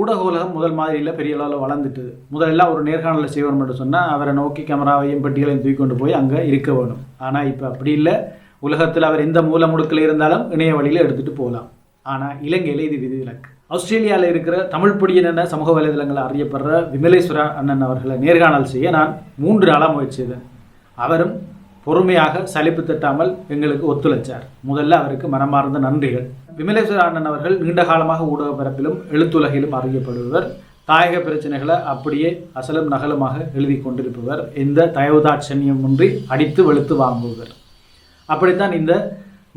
ஊடக உலகம் முதல் மாதிரியில் பெரிய அளவில் வளர்ந்துட்டு முதல்ல ஒரு நேர்காணலில் செய்வோம் என்று சொன்னால் அவரை நோக்கி கேமராவையும் பெட்டிகளையும் தூக்கி கொண்டு போய் அங்கே இருக்க வேணும். ஆனால் இப்போ அப்படி இல்லை. உலகத்தில் அவர் எந்த மூல முடுக்கில் இருந்தாலும் இணைய வழியில் எடுத்துகிட்டு போகலாம். ஆனால் இலங்கையில் இது விதிவிலக்கு ஆஸ்திரேலியாவில் இருக்கிற தமிழ் பொடியன் என சமூக வலைதளங்களில் அறியப்படுற விமலேஸ்வரா அண்ணன் அவர்களை நேர்காணல் செய்ய நான் மூன்று நாளாக முயற்சி செய்தேன். அவரும் பொறுமையாக சலிப்பு தட்டாமல் எங்களுக்கு ஒத்துழைச்சார். முதல்ல அவருக்கு மனமார்ந்த நன்றிகள். விமலேஸ்வர அண்ணன் அவர்கள் நீண்ட காலமாக ஊடக பரப்பிலும் எழுத்துலகிலும் அறியப்படுபவர். தாயக பிரச்சனைகளை அப்படியே அசலும் நகலுமாக எழுதி கொண்டிருப்பவர். எந்த தயவுதாட்சண்யமின்றி அடித்து வெளுத்து வாங்குபவர். அப்படித்தான் இந்த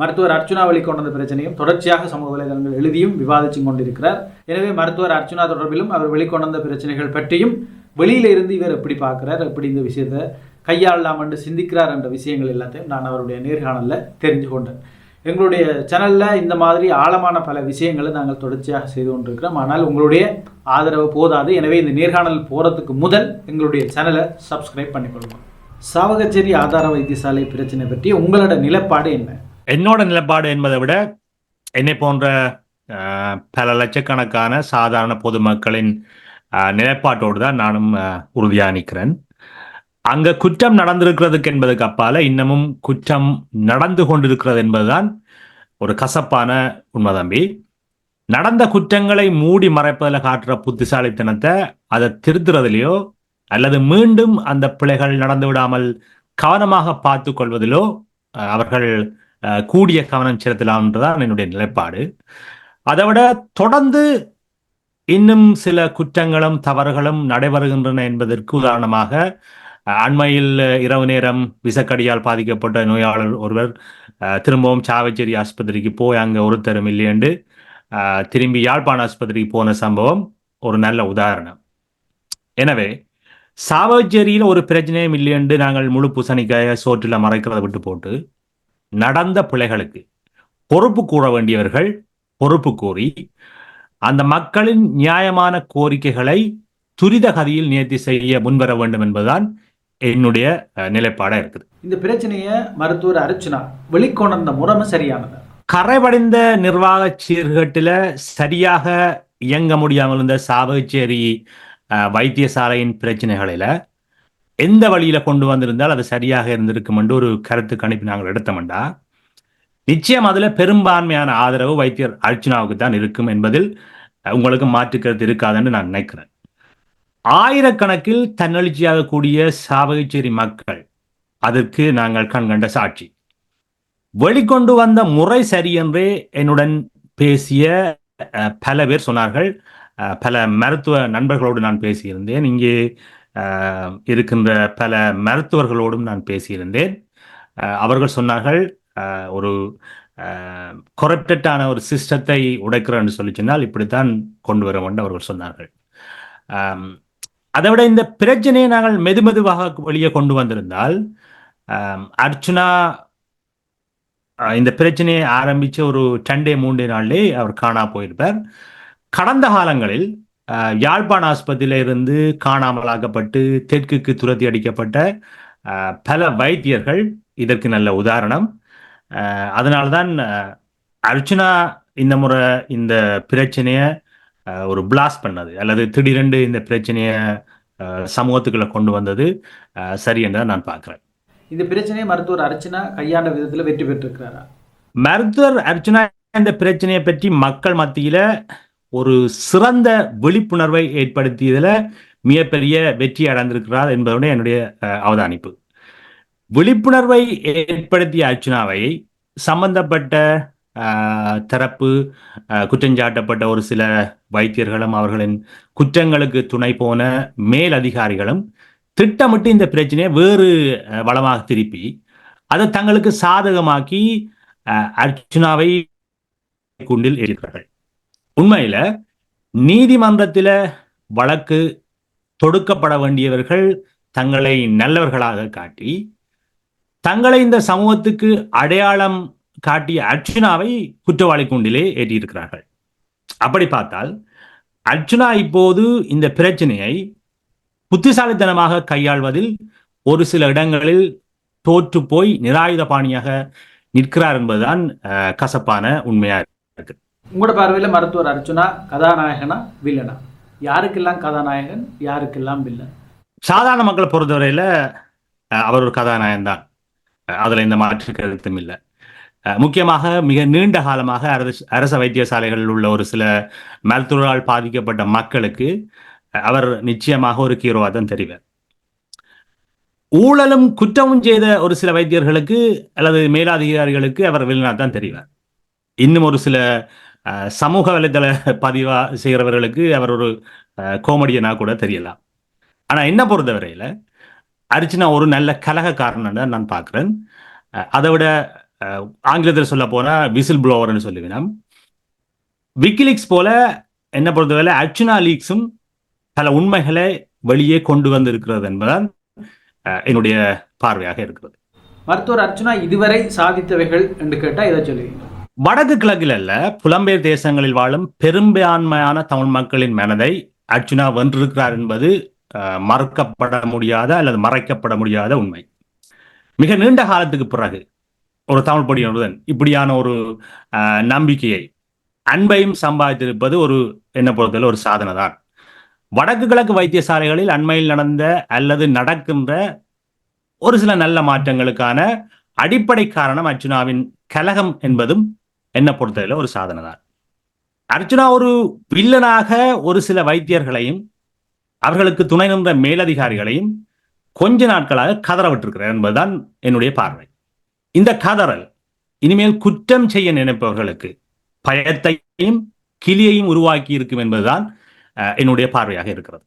மருத்துவர் அர்ச்சுனா வழி வந்த பிரச்சனையும் தொடர்ச்சியாக சமூக வலைதளங்கள் எழுதியும் விவாதிச்சும் கொண்டிருக்கிறார். எனவே மருத்துவர் அர்ச்சுனா தொடர்பிலும் அவர் வெளிக்கொண்ட பிரச்சனைகள் பற்றியும் வெளியில இருந்து இவர் எப்படி பார்க்கிறார் எப்படி இந்த விஷயத்தை கையாளலாம் என்று சிந்திக்கிறார் என்ற விஷயங்கள் எல்லாத்தையும் நான் அவருடைய நேர்காணலில் தெரிஞ்சு கொண்டேன் எங்களுடைய சேனலில் இந்த மாதிரி ஆழமான பல விஷயங்களை நாங்கள் தொடர்ச்சியாக செய்து கொண்டிருக்கிறோம். ஆனால் உங்களுடைய ஆதரவு போதாது. எனவே இந்த நேர்காணல் போகிறதுக்கு முதல் எங்களுடைய சேனலை சப்ஸ்கிரைப் பண்ணிக்கொள்ளுங்கள் சாவகச்சேரி ஆதார வைத்தியசாலை பிரச்சனை பற்றி உங்களோட நிலப்பாடு என்ன? என்னோட நிலப்பாடு என்பதை விட என்னை போன்ற பல லட்சக்கணக்கான சாதாரண பொதுமக்களின் நிலைப்பாட்டோடு தான் நானும் உறுதியாக நிற்கிறேன் அங்க குற்றம் நடந்திருக்கிறதுக்கு என்பதுக்கு அப்பால இன்னமும் குற்றம் நடந்து கொண்டிருக்கிறது என்பதுதான் ஒரு கசப்பான உண்மை தம்பி. நடந்த குற்றங்களை மூடி மறைப்பதில் காட்டுற புத்திசாலித்தனத்தை அதை திருத்துறதுலையோ அல்லது மீண்டும் அந்த பிழைகள் நடந்து விடாமல் கவனமாக பார்த்து கொள்வதிலோ அவர்கள் கூடிய கவனம் செலுத்தலாம்ன்றதான் என்னுடைய நிலைப்பாடு. அதை விட தொடர்ந்து இன்னும் சில குற்றங்களும் தவறுகளும் நடைபெறுகின்றன என்பதற்கு உதாரணமாக அண்மையில் இரவு நேரம் விசக்கடியால் பாதிக்கப்பட்ட நோயாளர் ஒருவர் அஹ், திரும்பவும் சாவச்சேரி ஆஸ்பத்திரிக்கு போய் அங்கே ஒருத்தரும் இல்லையென்று திரும்பி யாழ்ப்பாண ஆஸ்பத்திரிக்கு போன சம்பவம் ஒரு நல்ல உதாரணம். எனவே சாவச்சேரியில் ஒரு பிரச்சனையும் இல்லையென்று நாங்கள் முழு பூசணிக்காய சோற்றில் மறைக்கிறதை விட்டு போட்டு நடந்த பிழைகளுக்கு பொறுப்பு கூற வேண்டியவர்கள் பொறுப்பு கூறி அந்த மக்களின் நியாயமான கோரிக்கைகளை துரித கதியில் நேர்த்தி செய்ய முன்வர வேண்டும் என்பதுதான் என்னுடைய அஹ், நிலைப்பாடா இருக்குது. இந்த பிரச்சனையை மருத்துவர் அர்ச்சுனா வெளிக்கொணர்ந்த முறைமை சரியானது? கரைபடிந்த நிர்வாக சீர்கேட்டில் சரியாக இயங்க முடியாமல் இருந்த சாவகச்சேரி வைத்தியசாலையின் பிரச்சனைகளில எந்த வழியில கொண்டு வந்திருந்தால் அது சரியாக இருந்திருக்கும் என்று ஒரு கருத்து கணிப்பு நாங்கள் எடுத்தோம்டா. நிச்சயம் அதுல பெரும்பான்மையான ஆதரவு வைத்தியர் அர்ச்சனாவுக்கு தான் இருக்கும் என்பதில் உங்களுக்கு மாற்று கருத்து இருக்காதுன்னு நான் நினைக்கிறேன். ஆயிரக்கணக்கில் தன்னெழுச்சியாக கூடிய சாவகச்சேரி மக்கள் அதற்கு நாங்கள் கண்கண்ட சாட்சி. வெளிக்கொண்டு வந்த முறை சரியென்றே என்னுடன் பேசிய பல பேர் சொன்னார்கள். பல மருத்துவ நண்பர்களோடு நான் பேசியிருந்தேன். இங்கே இருக்கின்ற பல மருத்துவர்களோடும் நான் பேசியிருந்தேன். அவர்கள் சொன்னார்கள் ஒரு கொரப்டட்டான ஒரு சிஸ்டத்தை உடைக்கிறேன்னு சொல்லி சொன்னால் இப்படித்தான் கொண்டு வர வேண்டும் அவர்கள் சொன்னார்கள். அதை விட இந்த பிரச்சனையை நாங்கள் மெது மெதுவாக வெளியே கொண்டு வந்திருந்தால் அர்ச்சுனா இந்த பிரச்சனையை ஆரம்பிச்ச ஒரு டண்டே மூன்று நாளிலே அவர் காணா போயிருப்பார். கடந்த காலங்களில் யாழ்ப்பாண ஆஸ்பத்திரியில இருந்து காணாமலாக்கப்பட்டு தெற்குக்கு துரத்தி அடிக்கப்பட்ட பல வைத்தியர்கள் இதற்கு நல்ல உதாரணம். அதனால்தான் அர்ச்சனா அர்ச்சுனா இந்த முறை இந்த பிரச்சனையை ஒரு பிளாஸ்ட் பண்ணது. அல்லது திடீரென்று இந்த பிரச்சனையை சமூகத்துக்குள்ள கொண்டு வந்தது சரி என்று நான் பார்க்கிறேன். இந்த பிரச்சனையை மருத்துவர் அர்ச்சனா கையாண்ட விதத்தில் வெற்றி பெற்றிருக்கிறாரா? மருத்துவர் அர்ச்சனா இந்த பிரச்சனையை பற்றி மக்கள் மத்தியில ஒரு சிறந்த விழிப்புணர்வை ஏற்படுத்தியதுல மிகப்பெரிய வெற்றி அடைந்திருக்கிறார் என்பதுடைய என்னுடைய அவதானிப்பு. விழிப்புணர்வை ஏற்படுத்திய அர்ச்சனாவை சம்பந்தப்பட்ட தரப்பு அஹ், குற்றஞ்சாட்டப்பட்ட ஒரு சில வைத்தியர்களும் அவர்களின் குற்றங்களுக்கு துணை போன மேல் அதிகாரிகளும் திட்டமிட்டு இந்த பிரச்சனையை வேறு வளமாக திருப்பி அதை தங்களுக்கு சாதகமாக்கி அஹ், அர்ச்சுனாவை குண்டில் இருக்கிறார்கள் உண்மையில நீதிமன்றத்தில வழக்கு தொடுக்கப்பட வேண்டியவர்கள் தங்களை நல்லவர்களாக காட்டி தங்களை இந்த சமூகத்துக்கு அடையாளம் காட்டிய அர்ச்சுனாவை குற்றவாளி கூண்டிலே ஏற்றியிருக்கிறார்கள். அப்படி பார்த்தால் அர்ச்சுனா இப்போது இந்த பிரச்சனையை புத்திசாலித்தனமாக கையாள்வதில் ஒரு சில இடங்களில் தோற்று போய் நிராயுத பாணியாக நிற்கிறார் என்பதுதான் கசப்பான உண்மையா இருக்கு. உங்களோட பார்வையில் மருத்துவர் அர்ச்சுனா கதாநாயகனா வில்லனா? யாருக்கெல்லாம் கதாநாயகன் யாருக்கெல்லாம் வில்லன்? சாதாரண மக்களை பொறுத்தவரையில அவர் ஒரு கதாநாயகன் தான் அதுல இந்த மாற்று கருத்தும் இல்லை. முக்கியமாக மிக நீண்ட காலமாக அரசு அரச வைத்தியசாலைகளில் உள்ள ஒரு சில மருத்துவரால் பாதிக்கப்பட்ட மக்களுக்கு அவர் நிச்சயமாக ஒரு ஹீரோவா தான் தெரிவார். ஊழலும் குற்றமும் செய்த ஒரு சில வைத்தியர்களுக்கு அல்லது மேலதிகாரிகளுக்கு அவர் வில்லனா தான் தெரிவார். இன்னும் ஒரு சில சமூக வலைதள பதிவா செய்கிறவர்களுக்கு அவர் ஒரு கோமடியனா கூட தெரியலாம். ஆனா என்ன பொறுத்தவரையில் அரிச்சினா ஒரு நல்ல கலகக்காரன் தான் நான் பார்க்குறேன். அதை விட ஆங்கிலத்தில் சொல்ல போனா விசில் ப்ளோவர்னு சொல்லுவேன் விக்கிலீக்ஸ் போல என்ன பொறுத்தவரை அர்ச்சனா லீக்ஸும் பல உண்மைகளை வெளியே கொண்டு வந்திருக்கிறது என்பதுதான் அஹ், என்னுடைய பார்வையாக இருக்கிறது. மருத்துவர் அர்ச்சுனா இதுவரை சாதித்தவைகள் என்று கேட்டால் இதை சொல்லுவீங்க. வடக்கு கிழக்கில் அல்ல புலம்பெயர் தேசங்களில் வாழும் பெரும்பான்மையான தமிழ் மக்களின் மனதை அர்ச்சுனா வென்றிருக்கிறார் என்பது மறுக்கப்பட முடியாத அல்லது மறைக்கப்பட முடியாத உண்மை. மிக நீண்ட காலத்துக்கு பிறகு ஒரு தமிழ் படியுடன் இப்படியான ஒரு நம்பிக்கையை அன்பையும் சம்பாதித்திருப்பது ஒரு என்ன பொறுத்தவரை ஒரு சாதனை தான் வடக்கு கிழக்கு வைத்தியசாலைகளில் அண்மையில் நடந்த அல்லது நடக்கின்ற ஒரு சில நல்ல மாற்றங்களுக்கான அடிப்படை காரணம் அர்ச்சுனாவின் கலகம் என்பதும் என்ன பொறுத்தவரையில ஒரு சாதனை தான் அர்ச்சுனா ஒரு வில்லனாக ஒரு சில வைத்தியர்களையும் அவர்களுக்கு துணை நின்ற மேலதிகாரிகளையும் கொஞ்ச நாட்களாக கதற விட்டிருக்கிறார் என்பதுதான் என்னுடைய பார்வை. இந்த கதறல் இனிமேல் குற்றம் செய்ய நினைப்பவர்களுக்கு பயத்தையும் கிளியையும் உருவாக்கி இருக்கும் என்பதுதான் என்னுடைய பார்வையாக இருக்கிறது.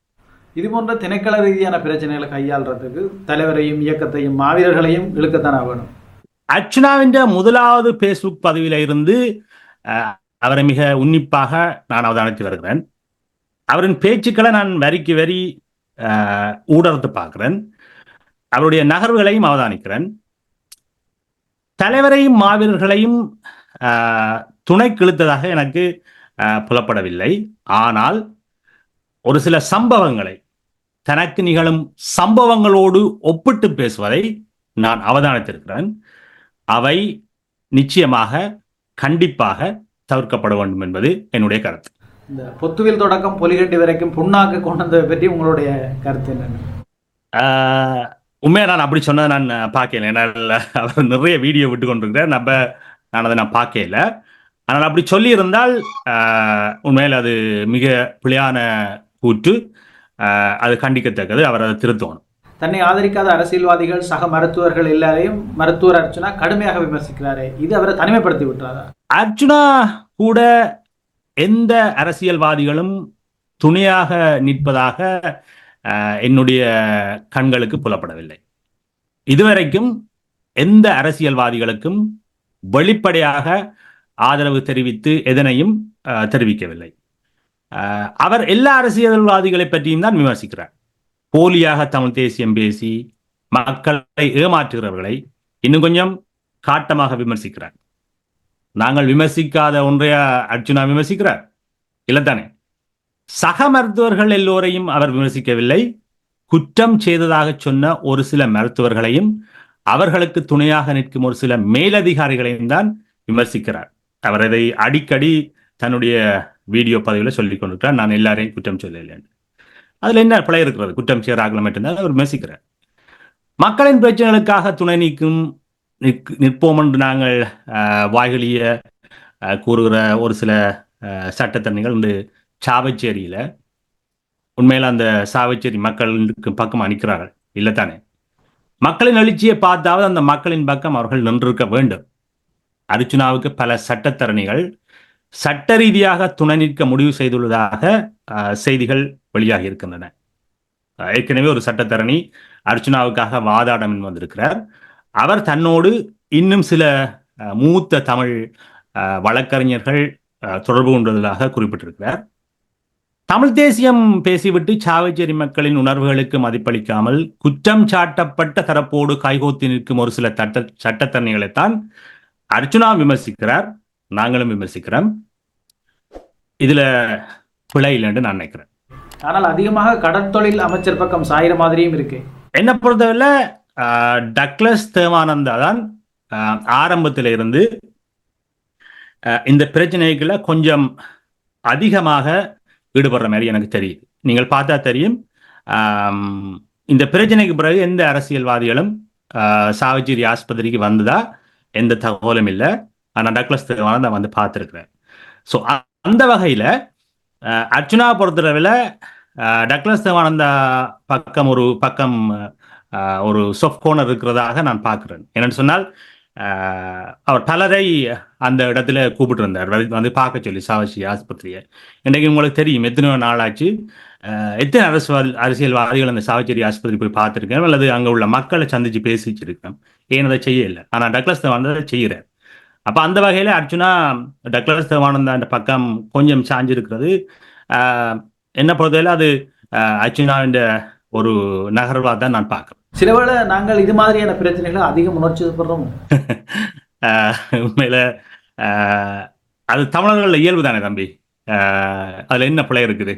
இது போன்ற திணைக்கள ரீதியான பிரச்சனைகளை கையாளுறதுக்கு தலைவரையும் இயக்கத்தையும் மாவீரர்களையும் இழுக்கத்தானே வேணும் அர்ச்சுனாவின் முதலாவது பேஸ்புக் பதிவில இருந்து அவரை மிக உன்னிப்பாக நான் அவதானித்து வருகிறேன். அவரின் பேச்சுக்களை நான் வரிக்கு வரி அஹ், ஊடறுத்து பார்க்கிறேன். அவருடைய நகர்வுகளையும் அவதானிக்கிறேன். தலைவரையும் மாவீரர்களையும் துணை கிழித்ததாக எனக்கு புலப்படவில்லை. ஆனால் ஒரு சில சம்பவங்களை தனக்கு நிகழும் சம்பவங்களோடு ஒப்பிட்டு பேசுவதை நான் அவதானித்திருக்கிறேன். அவை நிச்சயமாக கண்டிப்பாக தவிர்க்கப்பட வேண்டும் என்பது என்னுடைய கருத்து. இந்த பொத்துவில் தொடக்கம் பொலிகண்டி வரைக்கும் புண்ணாக்கு கொண்டு வந்ததை பற்றி உங்களுடைய கருத்து என்னன்னு ஆஹ், உண்மையா நான் அப்படி சொன்னதை நான் பார்க்கல. ஏன்னா அவர் நிறைய வீடியோ விட்டு கொண்டிருக்கிறார் நம்ம நான் அதை நான் பார்க்கல ஆனால் அப்படி சொல்லியிருந்தால் உண்மையில் அது மிக பிழையான கூற்று. அது கண்டிக்கத்தக்கது. அவர் அதை திருத்தணும். தன்னை ஆதரிக்காத அரசியல்வாதிகள் சக மருத்துவர்கள் எல்லாரையும் மருத்துவர் அர்ச்சுனா கடுமையாக விமர்சிக்கிறாரே. இது அவரை தனிமைப்படுத்தி விட்டுறாரா அர்ஜுனா கூட எந்த அரசியல்வாதிகளும் துணையாக நிற்பதாக என்னுடைய கண்களுக்கு புலப்படவில்லை. இதுவரைக்கும் எந்த அரசியல்வாதிகளுக்கும் வெளிப்படையாக ஆதரவு தெரிவித்து எதனையும் தெரிவிக்கவில்லை. அவர் எல்லா அரசியல்வாதிகளை பற்றியும் தான் விமர்சிக்கிறார். போலியாக தமிழ் தேசியம் பேசி மக்களை ஏமாற்றுகிறவர்களை இன்னும் கொஞ்சம் காட்டமாக விமர்சிக்கிறார். நாங்கள் விமர்சிக்காத ஒன்றைய அர்ஜுனா விமர்சிக்கிறார்? இல்லைத்தானே? சக மருத்துவர்கள் எல்லோரையும் அவர் விமர்சிக்கவில்லை. குற்றம் செய்ததாக சொன்ன ஒரு சில மருத்துவர்களையும் அவர்களுக்கு துணையாக நிற்கும் ஒரு சில மேலதிகாரிகளையும் தான் விமர்சிக்கிறார். அவர் இதை அடிக்கடி தன்னுடைய வீடியோ பதிவில் சொல்லிக் கொண்டிருக்கிறார் நான் எல்லாரையும் குற்றம் சொல்லலை அதில் என்ன பிழை இருக்கிறது? குற்றம் செய்கிறார்கள் மட்டும்தான் அவர் விமர்சிக்கிறார். மக்களின் பிரச்சனைகளுக்காக துணை நீக்கும் நிற்போம் என்று நாங்கள் அஹ், வாய்களிய அஹ், கூறுகிற ஒரு சில அஹ், சட்டத்தரணிகள் இன்று சாவச்சேரியில் உண்மையில் அந்த சாவச்சேரி மக்களுக்கு பக்கம் நிற்கிறார்கள் இல்லைத்தானே? மக்களின் எழுச்சியை பார்த்தாவது அந்த மக்களின் பக்கம் அவர்கள் நின்றிருக்க வேண்டும். அர்ஜுனாவுக்கு பல சட்டத்தரணிகள் சட்ட ரீதியாக துணை நிற்க முடிவு செய்துள்ளதாக செய்திகள் வெளியாகி இருக்கின்றன. ஏற்கனவே ஒரு சட்டத்தரணி அர்ஜுனாவுக்காக வாதாடம் வந்திருக்கிறார். அவர் தன்னோடு இன்னும் சில மூத்த தமிழ் வழக்கறிஞர்கள் தொடர்பு கொண்டதாக குறிப்பிட்டிருக்கிறார். தமிழ் தேசியம் பேசிவிட்டு சாவச்சேரி மக்களின் உணர்வுகளுக்கு மதிப்பளிக்காமல் குற்றம் சாட்டப்பட்ட தரப்போடு கைகோத்தி நிற்கும் ஒரு சில சட்ட சட்டத்தரணிகளைத்தான் அர்ச்சுனா விமர்சிக்கிறார். நாங்களும் விமர்சிக்கிறோம். இதுல பிழை இல்லைன்னு நான் நினைக்கிறேன். ஆனால் அதிகமாக கடற்தொழில் அமைச்சர் பக்கம் சாயிற மாதிரியும் இருக்கு. என்னை பொறுத்தவரை ஆஹ், டக்ளஸ் தேவானந்தா தான் ஆரம்பத்தில இருந்து இந்த பிரச்சனைகளை கொஞ்சம் அதிகமாக ஈடுபடுற மாதிரி எனக்கு தெரியுது. நீங்கள் பார்த்தா தெரியும். இந்த பிரச்சனைக்கு பிறகு எந்த அரசியல்வாதிகளும் ஆஹ், ஆஸ்பத்திரிக்கு வந்ததா எந்த தகவலும் இல்லை. ஆனால் டக்ளஸ் தான் நான் வந்து பார்த்துருக்குறேன் ஸோ அந்த வகையில் அர்ச்சுனா பொறுத்தளவில் டக்ளஸ் தேவானந்தா பக்கம் ஒரு பக்கம் ஆஹ், ஒரு சொஃப்ட் கோனர் இருக்கிறதாக நான் பார்க்குறேன். என்னென்னு சொன்னால் அவர் பலரை அந்த இடத்துல கூப்பிட்டு இருந்தார் வந்து- பார்க்க சொல்லி சாவசி ஆஸ்பத்திரியை. இன்றைக்கு உங்களுக்கு தெரியும் எத்தனை நாளாச்சு. எத்தனை அரசியல் அரசியல்வாதிகள் அந்த சாவச்சேரி ஆஸ்பத்திரி போய் பார்த்துருக்கேன் அல்லது அங்கே உள்ள மக்களை சந்திச்சு பேசிச்சிருக்கேன் ஏன் அதை செய்யலை? ஆனால் டக்ளஸ் தேவானந்தா அதை செய்கிறார் அப்போ அந்த வகையில் அர்ஜுனா டக்ளஸ் தேவானந்தா அந்த பக்கம் கொஞ்சம் சாஞ்சிருக்கிறது. என்ன பொறுத்தவரை அது ஆஹ், அர்ஜுனாவின் ஒரு நகர்வாக தான் நான் பார்க்குறேன். சிலவேளை நாங்கள் இது மாதிரியான பிரச்சனைகளை அதிகம் உணர்ச்சி படுறோம் உண்மையில ஆஹ் அது தமிழர்கள் இயல்பு தானே தம்பி. அதில் அதுல என்ன பிழை இருக்குது?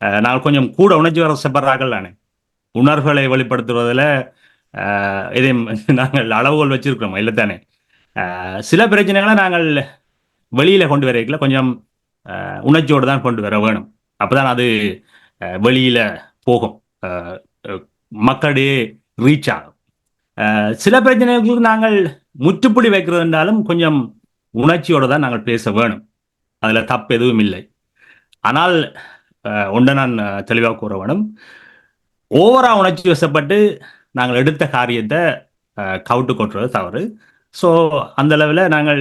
ஆஹ் நாங்கள் கொஞ்சம் கூட உணர்ச்சி வரப்படுறார்கள் தானே. உணர்வுகளை வெளிப்படுத்துவதில் ஆஹ் இதை நாங்கள் அளவுகள் வச்சிருக்கிறோம் இல்லை தானே. ஆஹ் சில பிரச்சனைகளை நாங்கள் வெளியில் கொண்டு வரைக்கல கொஞ்சம் உணர்ச்சியோடு தான் கொண்டு வர வேணும். அப்பதான் அது ஆஹ் போகும். அஹ் மக்களிடையே ரீச் ஆகும். சில பிரச்சனைகளுக்கு நாங்கள் முற்றுப்புள்ளி வைக்கிறது என்றாலும் கொஞ்சம் உணர்ச்சியோடு தான் நாங்கள் பேச வேணும். அதில் தப்பு எதுவும் இல்லை. ஆனால் ஆஹ் ஒன்றை நான் தெளிவாக கூற வேணும். ஓவரா உணர்ச்சி வசப்பட்டு நாங்கள் எடுத்த காரியத்தை கவுட்டு கொட்டுறது தவறு. ஸோ அந்த அளவில் நாங்கள்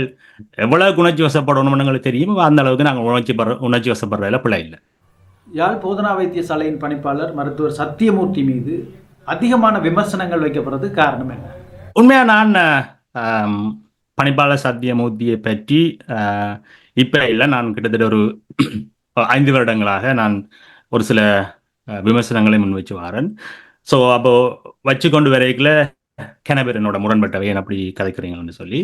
எவ்வளவு உணர்ச்சி வசப்படணும்னு எங்களுக்கு தெரியும். அந்த அளவுக்கு நாங்கள் உணர்ச்சி படுற உணர்ச்சி வசப்படுறதுல பிள்ளை இல்லை. யாழ் போதனா வைத்தியசாலையின் பணிப்பாளர் மருத்துவர் சத்தியமூர்த்தி மீது அதிகமான விமர்சனங்கள் வைக்கப்படுறது காரணம் என்ன? உண்மையா நான் பணிப்பாளர் சத்தியமூர்த்தியை பற்றி இப்போ இல்லை. நான் கிட்டத்தட்ட ஒரு ஐந்து வருடங்களாக நான் ஒரு சில விமர்சனங்களை முன் வச்சு வாரேன். ஸோ அப்போ வச்சு கொண்டு வரைக்கல கெனபெரனோட என்னோட முரண்பட்டவை அப்படி கதைக்கிறீங்கன்னு சொல்லி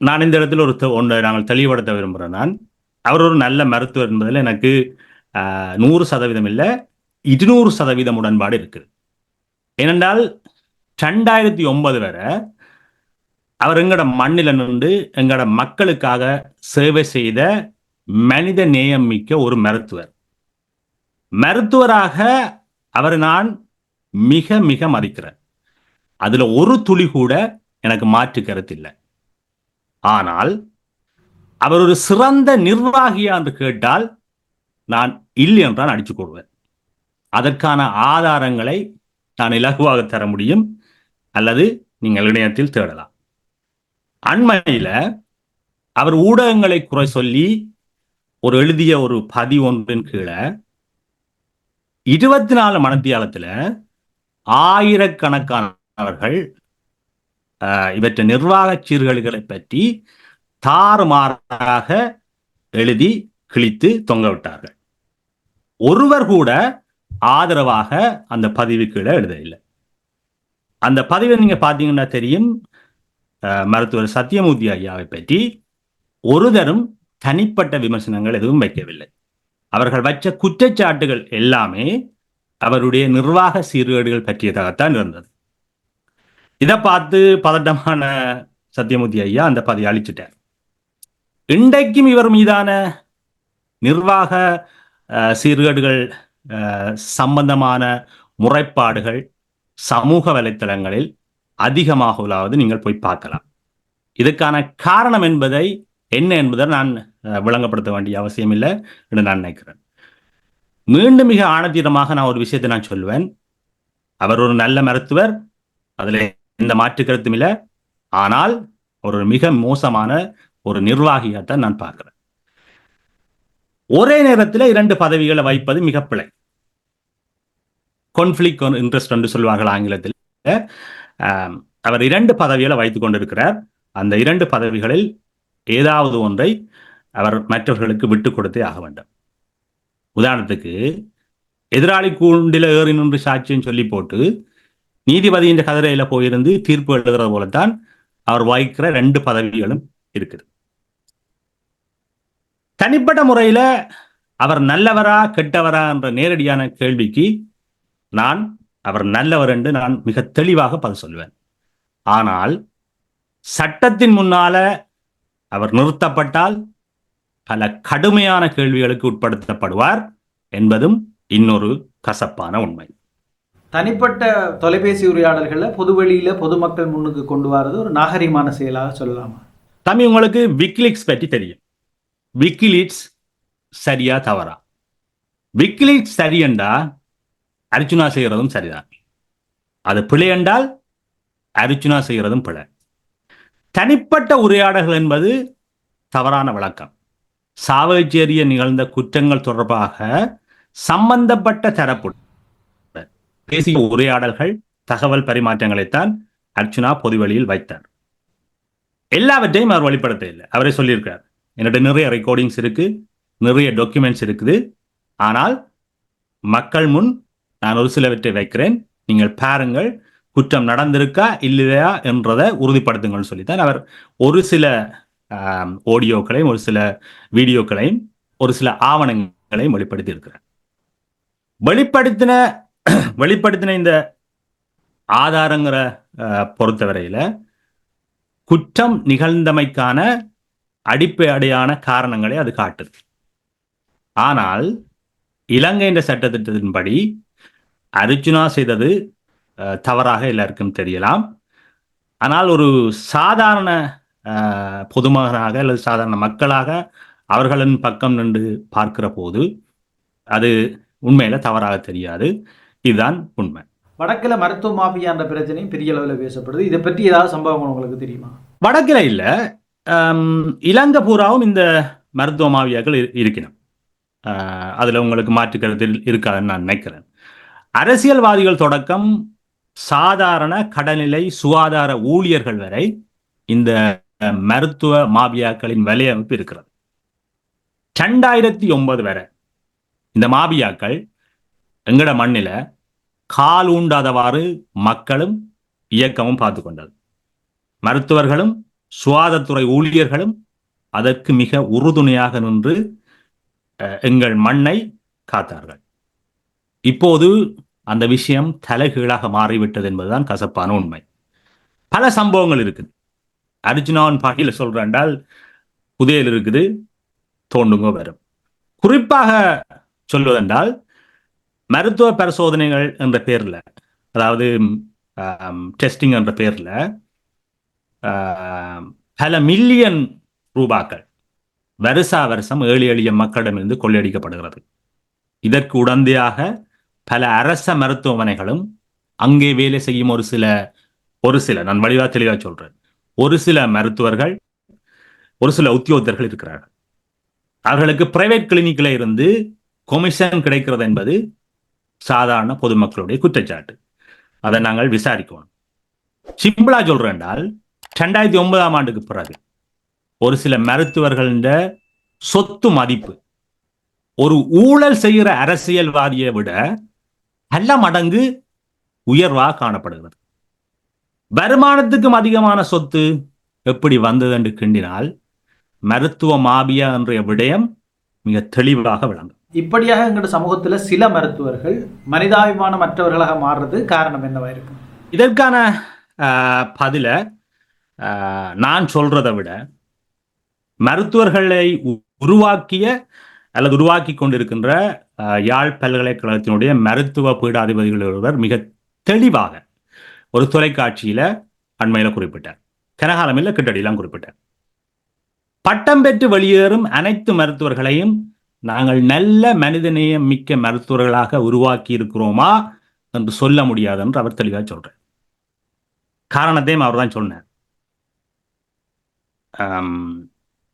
நான் இந்த இடத்துல ஒரு ஒன்று நாங்கள் தெளிவுபடுத்த விரும்புகிறேன் நான். அவர் ஒரு நல்ல மருத்துவர் என்பதில் எனக்கு நூறு சதவீதம் இல்லை இருநூறு சதவீதம் உடன்பாடு இருக்குது ஏனென்றால் ரெண்டாயிரத்தி ஒன்பது வரை அவர் எங்களோட மண்ணில நின்று எங்களோட மக்களுக்காக சேவை செய்த மனித நேயம் மிக்க ஒரு மருத்துவர். மருத்துவராக அவரை நான் மிக மிக மதிக்கிறேன். அதுல ஒரு துளி கூட எனக்கு மாற்று கருத்து இல்லை. ஆனால் அவர் ஒரு சிறந்த நிர்வாகியா என்று கேட்டால் நான் இல்லை என்றால் அடிச்சு கொள்வேன். அதற்கான ஆதாரங்களை நான் இலகுவாக தர முடியும் அல்லது நீங்கள் இணையத்தில் தேடலாம். அண்மையில அவர் ஊடகங்களை குறை சொல்லி ஒரு எழுதிய ஒரு பதி ஒன்றின் கீழே இருபத்தி நாலு மணத்தியாலத்துல ஆயிரக்கணக்கானவர்கள் ஆஹ், இவற்றை நிர்வாக சீர்கேடுகளை பற்றி தாறுமாறாக எழுதி கிழித்து தொங்க விட்டார்கள். ஒருவர் கூட ஆதரவாக அந்த பதிவு கீழே எழுதவில்லை. அந்த பதிவை நீங்க பார்த்தீங்கன்னா தெரியும். அஹ், மருத்துவர் சத்தியமூர்த்தி ஐயாவை பற்றி ஒருதரும் தனிப்பட்ட விமர்சனங்கள் எதுவும் வைக்கவில்லை. அவர்கள் வச்ச குற்றச்சாட்டுகள் எல்லாமே அவருடைய நிர்வாக சீர்கேடுகள் பற்றியதாகத்தான் இருந்தது. இதை பார்த்து பதட்டமான சத்தியமூர்த்தி ஐயா அந்த பதிவை அழிச்சிட்டார். இன்றைக்கும் இவர் மீதான நிர்வாக சீர்கேடுகள் சம்பந்தமான முறைப்பாடுகள் சமூக வலைத்தளங்களில் அதிகமாக உள்ளாவது நீங்கள் போய் பார்க்கலாம். இதுக்கான காரணம் என்பதை என்ன என்பதை நான் அஹ், விளங்கப்படுத்த வேண்டிய அவசியம் இல்லை என்று நான் நினைக்கிறேன். மீண்டும் மிக ஆணத்தீரமாக நான் ஒரு விஷயத்தை நான் சொல்வேன். அவர் ஒரு நல்ல மருத்துவர் அதில் எந்த மாற்று கருத்தும் இல்லை. ஆனால் ஒரு மிக மோசமான ஒரு நிர்வாகியாகத்தான் நான் பார்க்கிறேன். ஒரே நேரத்தில் இரண்டு பதவிகளை வைப்பது மிக பிழை. கான்ஃபிளிக் இன்ட்ரெஸ்ட் என்று சொல்வார்கள் ஆங்கிலத்தில். அவர் இரண்டு பதவிகளை வைத்துக் கொண்டிருக்கிறார். அந்த இரண்டு பதவிகளில் ஏதாவது ஒன்றை அவர் மற்றவர்களுக்கு விட்டு கொடுத்தே ஆக வேண்டும். உதாரணத்துக்கு எதிராளி கூண்டில ஏறி நின்று சாட்சியம் சொல்லி போட்டு நீதிபதியின் கதிரையில போயிருந்து தீர்ப்பு எழுதுறது போலத்தான் அவர் வகிக்கிற ரெண்டு பதவிகளும் இருக்குது. தனிப்பட்ட முறையில அவர் நல்லவரா கெட்டவரா என்ற நேரடியான கேள்விக்கு நான் அவர் நல்லவர் என்று நான் மிக தெளிவாக பதில் சொல்வேன் ஆனால் சட்டத்தின் முன்னால அவர் நிறுத்தப்பட்டால் பல கடுமையான கேள்விகளுக்கு உட்படுத்தப்படுவார் என்பதும் இன்னொரு கசப்பான உண்மை. தனிப்பட்ட தொலைபேசி உரையாடல்களை பொதுவெளியில பொதுமக்கள் முன்னுக்கு கொண்டு வரது ஒரு நாகரிகமான செயலாக சொல்லலாமா? தம்பி உங்களுக்கு விக்கிலீக்ஸ் பற்றி தெரியும். விக்கிலீட்ஸ் சரியா தவறா? விக்கிலீட்ஸ் சரியென்றா அர்ச்சுனா செய்கிறதும் சரிதான். அது பிழை என்றால் அர்ச்சுனா செய்கிறதும் பிழை. தனிப்பட்ட உரையாடல்கள் என்பது தவறான விளக்கம். சாவகச்சேரிய நிகழ்ந்த குற்றங்கள் தொடர்பாக சம்பந்தப்பட்ட தரப்பு பேசிய உரையாடல்கள் தகவல் பரிமாற்றங்களைத்தான் அர்ச்சுனா பொதுவெளியில் வைத்தார். எல்லாவற்றையும் அவர் வெளிப்படுத்த இல்லை அவரே சொல்லியிருக்கிறார். என்னோட நிறைய ரெக்கார்டிங்ஸ் இருக்குது நிறைய டாக்குமெண்ட்ஸ் இருக்குது. ஆனால் மக்கள் முன் நான் ஒரு சிலவற்றை வைக்கிறேன். நீங்கள் பாருங்கள் குற்றம் நடந்திருக்கா இல்லையா என்றதை உறுதிப்படுத்துங்கள்னு சொல்லித்தான் அவர் ஒரு சில ஆம், ஆடியோக்களையும் ஒரு சில வீடியோக்களையும் ஒரு சில ஆவணங்களையும் வெளிப்படுத்தி இருக்கிறார் வெளிப்படுத்தின வெளிப்படுத்தின இந்த ஆதாரங்கிற பொறுத்தவரையில் பொறுத்தவரையில குற்றம் நிகழ்ந்தமைக்கான அடிப்படையான காரணங்களை அது காட்டுது. ஆனால் இலங்கை என்ற சட்டத்திட்டத்தின்படி அர்ஜுனா செய்தது தவறாக எல்லாருக்கும் தெரியலாம். ஆனால் ஒரு சாதாரண பொதுமகனாக அல்லது சாதாரண மக்களாக அவர்களின் பக்கம் நின்று பார்க்கிற போது அது உண்மையில தவறாக தெரியாது. இதுதான் உண்மை. வடக்குல மருத்துவ மாஃபியான்ற பிரச்சனையும் பெரிய அளவில் பேசப்படுது. இதை பற்றி ஏதாவது சம்பவம் உங்களுக்கு தெரியுமா? வடக்கில் இல்ல. இலங்கை பூராவும் இந்த மருத்துவ மாவியாக்கள் இரு- இருக்கணும் ஆஹ், அதுல உங்களுக்கு மாற்று இருக்காதுன்னு நான் நினைக்கிறேன். அரசியல்வாதிகள் தொடக்கம் சாதாரண கடநிலை சுகாதார ஊழியர்கள் வரை இந்த மருத்துவ மாபியாக்களின் வலையமைப்பு இருக்கிறது. ரெண்டாயிரத்தி ஒன்பது வரை இந்த மாபியாக்கள் எங்கட மண்ணில கால் ஊண்டாதவாறு மக்களும் இயக்கமும் பார்த்து கொண்டது. மருத்துவர்களும் சுவாதத்துறை ஊழியர்களும் அதற்கு மிக உறுதுணையாக நின்று எங்கள் மண்ணை காத்தார்கள். இப்போது அந்த விஷயம் தலைகீழாக மாறிவிட்டது என்பதுதான் கசப்பான உண்மை. பல சம்பவங்கள் இருக்குது. அர்ஜுனாவின் பாட்டியில் சொல்றேன்டால் புதையல் இருக்குது தோண்டுங்க வரும். குறிப்பாக சொல்வதென்றால் மருத்துவ பரிசோதனைகள் என்ற பேரில் அதாவது டெஸ்டிங் என்ற பேரில் பல மில்லியன் ரூபாக்கள் வருஷா வருஷம் ஏழு எளிய மக்களிடமிருந்து கொள்ளையடிக்கப்படுகிறது. இதற்கு உடந்தையாக பல அரச மருத்துவமனைகளும் அங்கே வேலை செய்யும் ஒரு சில ஒரு சில நான் வடிவா தெளிவாக சொல்றேன். ஒரு சில மருத்துவர்கள் ஒரு சில உத்தியோகத்தர்கள் இருக்கிறார்கள். அவர்களுக்கு பிரைவேட் கிளினிக்ல இருந்து கொமிஷன் கிடைக்கிறது என்பது சாதாரண பொதுமக்களுடைய குற்றச்சாட்டு. அதை நாங்கள் விசாரிக்கணும். சிம்பிளா சொல்றேன்டால் ரெண்டாயிரத்தி ஒன்பதாம் ஆண்டுக்கு பிறகு ஒரு சில மருத்துவர்களின் சொத்து மதிப்பு ஒரு ஊழல் செய்கிற அரசியல்வாதியை விட பல மடங்கு உயர்வாக காணப்படுகிறது. வருமானத்துக்கும் அதிகமான சொத்து எப்படி வந்தது என்று கிண்டினால் மருத்துவ மாபியா என்ற விடயம் மிக தெளிவாக விளங்கும். இப்படியாக எங்களோட சமூகத்துல சில மருத்துவர்கள் மனிதாபிமானம் மற்றவர்களாக மாறுறது காரணம் என்னவா இருக்கும்? இதற்கான பதில நான் சொல்றதை விட மருத்துவர்களை உருவாக்கிய அல்லது உருவாக்கி கொண்டிருக்கின்ற யாழ் பல்கலைக்கழகத்தினுடைய மருத்துவ பீடாதிபதிகள் ஒருவர் மிக தெளிவாக ஒரு தொலைக்காட்சியில அண்மையில குறிப்பிட்டார். கனகாலம் இல்ல கிட்டடியெல்லாம் குறிப்பிட்டார். பட்டம் பெற்று வெளியேறும் அனைத்து மருத்துவர்களையும் நாங்கள் நல்ல மனிதநேயம் மிக்க மருத்துவர்களாக உருவாக்கி இருக்கிறோமா என்று சொல்ல முடியாது என்று அவர் தெளிவாக சொல்றார். காரணத்தையும் அவர் தான் சொன்னார்.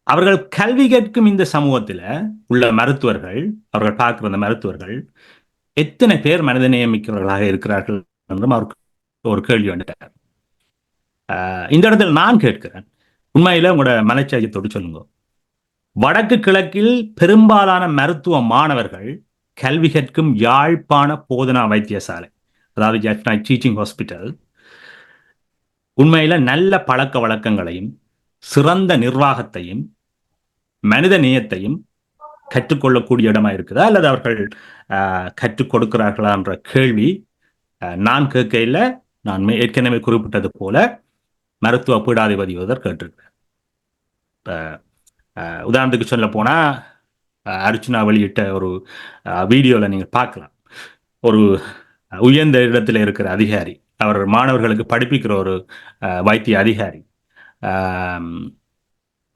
அவர்கள் கல்வி கற்கும் இந்த சமூகத்தில் உள்ள மருத்துவர்கள் அவர்கள் பார்க்குற அந்த மருத்துவர்கள் எத்தனை பேர் மனிதநேயம் மிக்கவர்களாக இருக்கிறார்கள் என்றும் அவருக்கு ஒரு கேள்வி வந்துட்டார். ஆஹ், இந்த இடத்தில் நான் கேட்கிறேன். உண்மையில் உங்களோட மனச்சாரியத்தோடு சொல்லுங்க. வடக்கு கிழக்கில் பெரும்பாலான மருத்துவ மாணவர்கள் கல்வி கற்கும் யாழ்ப்பாண போதனா வைத்தியசாலை அதாவது ஜட்னா டீச்சிங் ஹாஸ்பிட்டல் உண்மையில் நல்ல பழக்க வழக்கங்களையும் சிறந்த நிர்வாகத்தையும் மனித நேயத்தையும் கற்றுக்கொள்ளக்கூடிய இடமா இருக்குதா? அல்லது அவர்கள் ஆஹ், கற்றுக் கொடுக்கிறார்களா என்ற கேள்வி ஆஹ், நான் கேட்கையில் நான் ஏற்கனவே குறிப்பிட்டது போல மருத்துவ பீடாதிபதி ஒருவர் கேட்டிருக்கிறார். ஆஹ், உதாரணத்துக்கு சொல்ல போனா அஹ், அர்ச்சுனா வெளியிட்ட ஒரு வீடியோவில் நீங்கள் பார்க்கலாம். ஒரு உயர்ந்த இடத்துல இருக்கிற அதிகாரி அவர் மாணவர்களுக்கு படிப்பிக்கிற ஒரு வைத்திய அதிகாரி.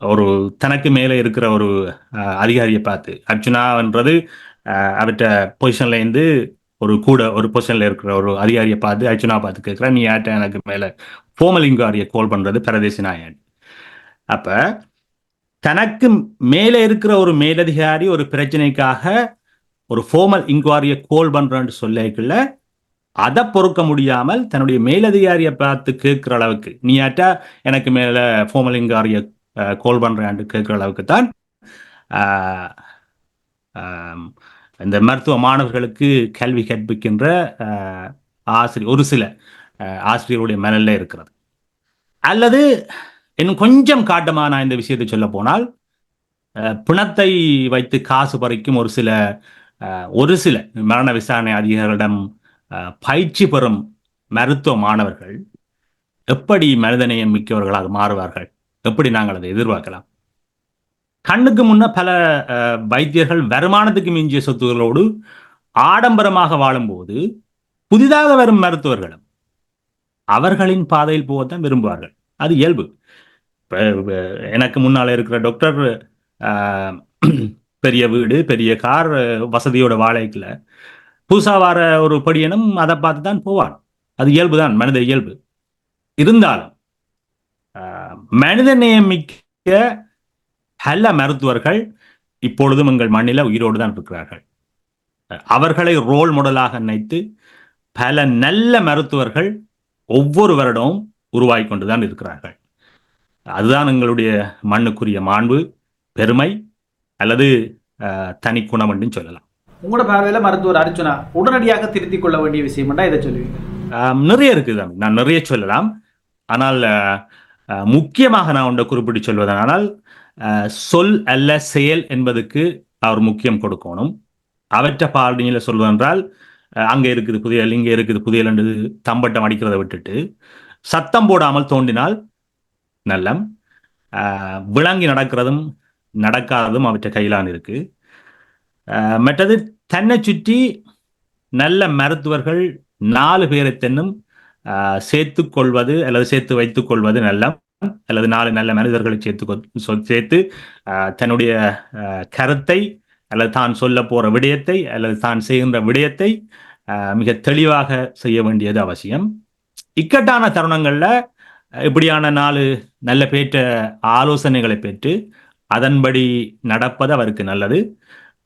ஒரு தனக்கு மேலே இருக்கிற ஒரு அதிகாரியை பார்த்து அர்ச்சுனான்றது அவர்கிட்ட பொசிஷன்ல இருந்து ஒரு கூட ஒரு பொசிஷன்ல இருக்கிற ஒரு அதிகாரியை பார்த்து அர்ச்சுனா பார்த்து கேட்குறா நீ யார்கிட்ட எனக்கு மேலே ஃபோமல் இன்குவாரியை கால் பண்ணுறது பிரதேசி நாயன். அப்போ தனக்கு மேலே இருக்கிற ஒரு மேலதிகாரி ஒரு பிரச்சனைக்காக ஒரு ஃபோமல் இன்குவாரியை கோல் பண்றேன்னு சொல்லிக்கல. அதை பொறுக்க முடியாமல் தன்னுடைய மேலதிகாரியை பார்த்து கேட்குற அளவுக்கு நீ ஆட்டா எனக்கு மேல ஃபோமலிங்காரிய கோல் பண்றேன் கேட்குற அளவுக்கு தான் ஆஹ், இந்த மருத்துவ மாணவர்களுக்கு கல்வி கற்பிக்கின்ற ஆஹ், ஆசிரியர் ஒரு சில ஆசிரியருடைய மனல்ல இருக்கிறது. அல்லது இன்னும் கொஞ்சம் காட்டமா நான் இந்த விஷயத்தை சொல்ல போனால் பிணத்தை வைத்து காசு பறிக்கும் ஒரு சில ஒரு சில மரண விசாரணை அதிகாரிகளிடம் பயிற்சி பெறும் மருத்துவ மாணவர்கள் எப்படி மனிதநேயம் மிக்கவர்களாக மாறுவார்கள்? எப்படி நாங்கள் அதை எதிர்பார்க்கலாம்? கண்ணுக்கு முன்ன பல அஹ், வைத்தியர்கள் வருமானத்துக்கு மிஞ்சிய சொத்துகளோடு ஆடம்பரமாக வாழும்போது புதிதாக வரும் மருத்துவர்களும் அவர்களின் பாதையில் போகத்தான் விரும்புவார்கள். அது இயல்பு. எனக்கு முன்னால இருக்கிற டாக்டர் ஆஹ், பெரிய வீடு பெரிய கார் வசதியோட வாழைக்கில் புதுசா வர ஒரு படியனும் அதை பார்த்து தான் போவான். அது இயல்பு தான் மனித இயல்பு. இருந்தாலும் மனித நேயமிக்க பல மருத்துவர்கள் இப்பொழுதும் எங்கள் மண்ணில் உயிரோடு தான் இருக்கிறார்கள். அவர்களை ரோல் மாடலாக நினைத்து பல நல்ல மருத்துவர்கள் ஒவ்வொரு வருடமும் உருவாகி கொண்டுதான் இருக்கிறார்கள். அதுதான் எங்களுடைய மண்ணுக்குரிய மாண்பு பெருமை அல்லது தனி குணம் என்று சொல்லலாம். உங்களோட பார்வையில மருத்துவர் அர்ச்சனா உடனடியாக திருத்திக் கொள்ள வேண்டிய விஷயம்னா இதை சொல்லுவீங்க? நிறைய இருக்குது நான் நிறைய சொல்லலாம். ஆனால் முக்கியமாக நான் ஒன்றை குறிப்பிட்டு சொல்வதனால் சொல் அல்ல செயல் என்பதுக்கு அவர் முக்கியம் கொடுக்கணும். அவற்ற பாடணியில சொல்வதென்றால் அங்கே இருக்குது புதையல் இங்கே இருக்குது புதையல் என்று தம்பட்டம் அடிக்கிறதை விட்டுட்டு சத்தம் போடாமல் தோண்டினால் நல்லம். விளங்கி நடக்கிறதும் நடக்காததும் அவற்றை கையிலான் இருக்கு. மற்றது தன்னை சுற்றி நல்ல மருத்துவர்கள் நாலு பேரை தென்னும் சேர்த்து கொள்வது அல்லது சேர்த்து வைத்துக் கொள்வது நல்ல அல்லது நாலு நல்ல மனிதர்களை சேர்த்து கொ- சேர்த்து தன்னுடைய கருத்தை அல்லது தான் சொல்ல போற விடயத்தை அல்லது தான் செய்கின்ற விடயத்தை மிக தெளிவாக செய்ய வேண்டியது அவசியம். இக்கட்டான தருணங்களில் இப்படியான நாலு நல்ல பேற்ற ஆலோசனைகளை பெற்று அதன்படி நடப்பது அவருக்கு நல்லது.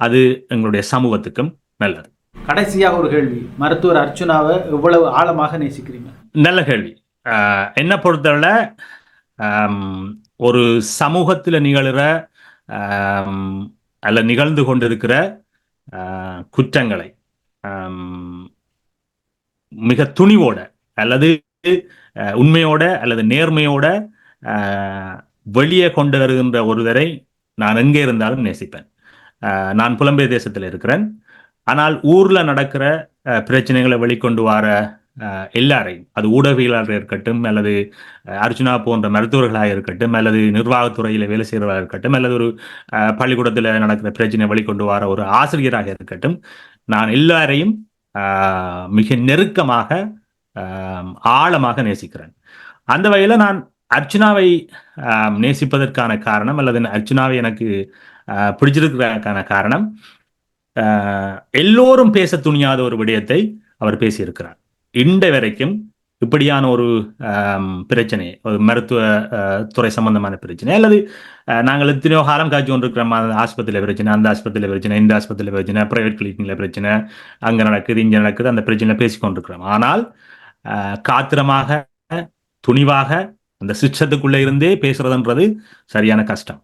அது எங்களுடைய சமூகத்துக்கும் நல்லது. கடைசியாக ஒரு கேள்வி. மருத்துவர் அர்ச்சுனாவை எவ்வளவு ஆழமாக நேசிக்கிறீங்க? நல்ல கேள்வி. ஆஹ் என்னை பொறுத்தவரை ஒரு சமூகத்தில் நிகழ்கிற அல்ல நிகழ்ந்து கொண்டிருக்கிற குற்றங்களை மிக துணிவோட அல்லது உண்மையோட அல்லது நேர்மையோட ஆஹ், வெளியே கொண்டு வருகின்ற ஒருவரை நான் எங்கே இருந்தாலும் நேசிப்பேன். நான் புலம்பெயர் தேசத்தில் இருக்கிறேன். ஆனால் ஊரில் நடக்கிற பிரச்சனைகளை வெளிக்கொண்டு வர எல்லாரையும் அது ஊடகவியலாளர் இருக்கட்டும் அல்லது அர்ஜுனா போன்ற மருத்துவர்களாக இருக்கட்டும் அல்லது நிர்வாகத்துறையில் வேலை செய்கிறவராக இருக்கட்டும் அல்லது ஒரு பள்ளிக்கூடத்தில் நடக்கிற பிரச்சனை வெளிக்கொண்டு வர ஒரு ஆசிரியராக இருக்கட்டும் நான் எல்லாரையும் மிக நெருக்கமாக ஆழமாக நேசிக்கிறேன். அந்த வகையில் நான் அர்ச்சனாவை நேசிப்பதற்கான காரணம் அல்லது அர்ச்சனாவை எனக்கு பிடிச்சிருக்கிறதுக்கான காரணம். ஆஹ், எல்லோரும் பேச துணியாத ஒரு விடயத்தை அவர் பேசியிருக்கிறார். இன்றை வரைக்கும் இப்படியான ஒரு பிரச்சனை ஒரு மருத்துவ ஆஹ், துறை சம்பந்தமான பிரச்சனை அல்லது நாங்கள் எத்தனையோ காலம் காய்ச்சி கொண்டிருக்கிற அந்த ஆஸ்பத்திரியில் பிரச்சனை அந்த ஆஸ்பத்திரியில் பிரச்சனை இந்த ஆஸ்பத்திரியில் பிரச்சனை பிரைவேட் கிளினிக்கில் பிரச்சனை அங்கே நடக்குது இங்கே நடக்குது அந்த பிரச்சனை பேசிக்கொண்டிருக்கிறோம் ஆனால் ஆஹ், காத்திரமாக துணிவாக அந்த சிச்சத்துக்குள்ளே இருந்தே பேசுறதுன்றது சரியான கஷ்டம்.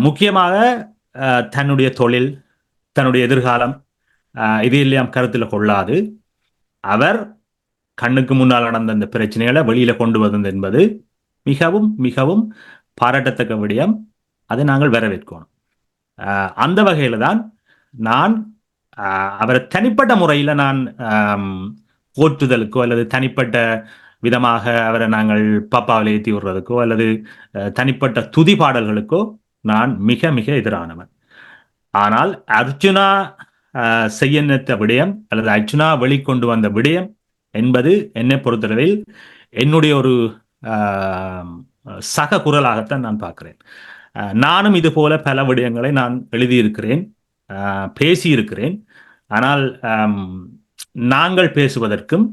முக்கியமாக தன்னுடைய தொழில் தன்னுடைய எதிர்காலம் இது இதையெல்லாம் கருத்தில் கொள்ளாது. அவர் கண்ணுக்கு முன்னால் நடந்த அந்த பிரச்சனைகளை வெளியில கொண்டு வந்தது என்பது மிகவும் மிகவும் பாராட்டத்தக்க விடயம். அதை நாங்கள் வரவேற்கணும். ஆஹ், அந்த வகையில தான் நான் அவரை தனிப்பட்ட முறையில் நான் போற்றுதலுக்கோ அல்லது தனிப்பட்ட விதமாக அவரை நாங்கள் பாப்பாவில் ஏற்றி விடுறதுக்கோ அல்லது தனிப்பட்ட துதி பாடல்களுக்கோ நான் மிக மிக எதிரானவன். ஆனால் அர்ஜுனா அஹ், செய்ய விடயம் அல்லது அர்ஜுனா வெளிக்கொண்டு வந்த விடயம் என்பது என்னை பொறுத்தளவில் என்னுடைய ஒரு ஆஹ், சக குரலாகத்தான் நான் பார்க்கிறேன். நானும் இது போல பல விடயங்களை நான் எழுதியிருக்கிறேன் ஆஹ், பேசியிருக்கிறேன். ஆனால் நாங்கள் பேசுவதற்கும்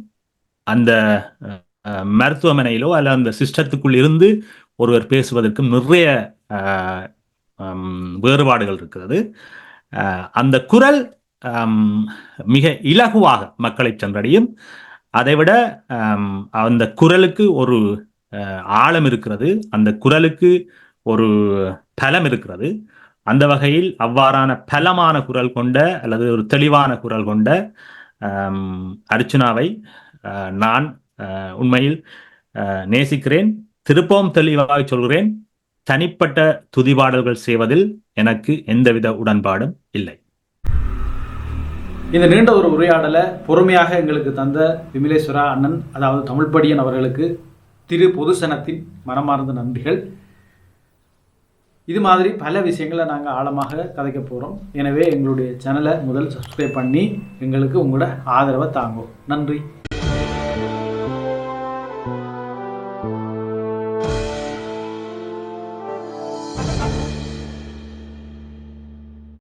அந்த மருத்துவமனையிலோ அல்ல அந்த சிஸ்டத்துக்குள் இருந்து ஒருவர் பேசுவதற்கும் நிறைய ஆஹ், வேறுபாடுகள் இருக்கிறது. அந்த குரல் மிக இலகுவாக மக்களை சென்றடையும். அதைவிட அந்த குரலுக்கு ஒரு ஆழம் இருக்கிறது. அந்த குரலுக்கு ஒரு பலம் இருக்கிறது. அந்த வகையில் அவ்வாறான பலமான குரல் கொண்ட அல்லது ஒரு தெளிவான குரல் கொண்ட அர்ச்சனாவை நான் உண்மையில் நேசிக்கிறேன். திருப்பவும் தெளிவாக சொல்கிறேன். தனிப்பட்ட துதிபாடல்கள் செய்வதில் எனக்கு எந்தவித உடன்பாடும் இல்லை. இந்த நீண்ட ஒரு உரையாடலை பொறுமையாக எங்களுக்கு தந்த விமலேஸ்வரா அண்ணன் அதாவது தமிழ்படியன் அவர்களுக்கு திரு பொதுசனத்தின் மனமார்ந்த நன்றிகள். இது மாதிரி பல விஷயங்களை நாங்கள் ஆழமாக கதைக்க போகிறோம் எனவே எங்களுடைய சேனலை முதல் சப்ஸ்கிரைப் பண்ணி எங்களுக்கு உங்களோட ஆதரவை தாங்கும் நன்றி.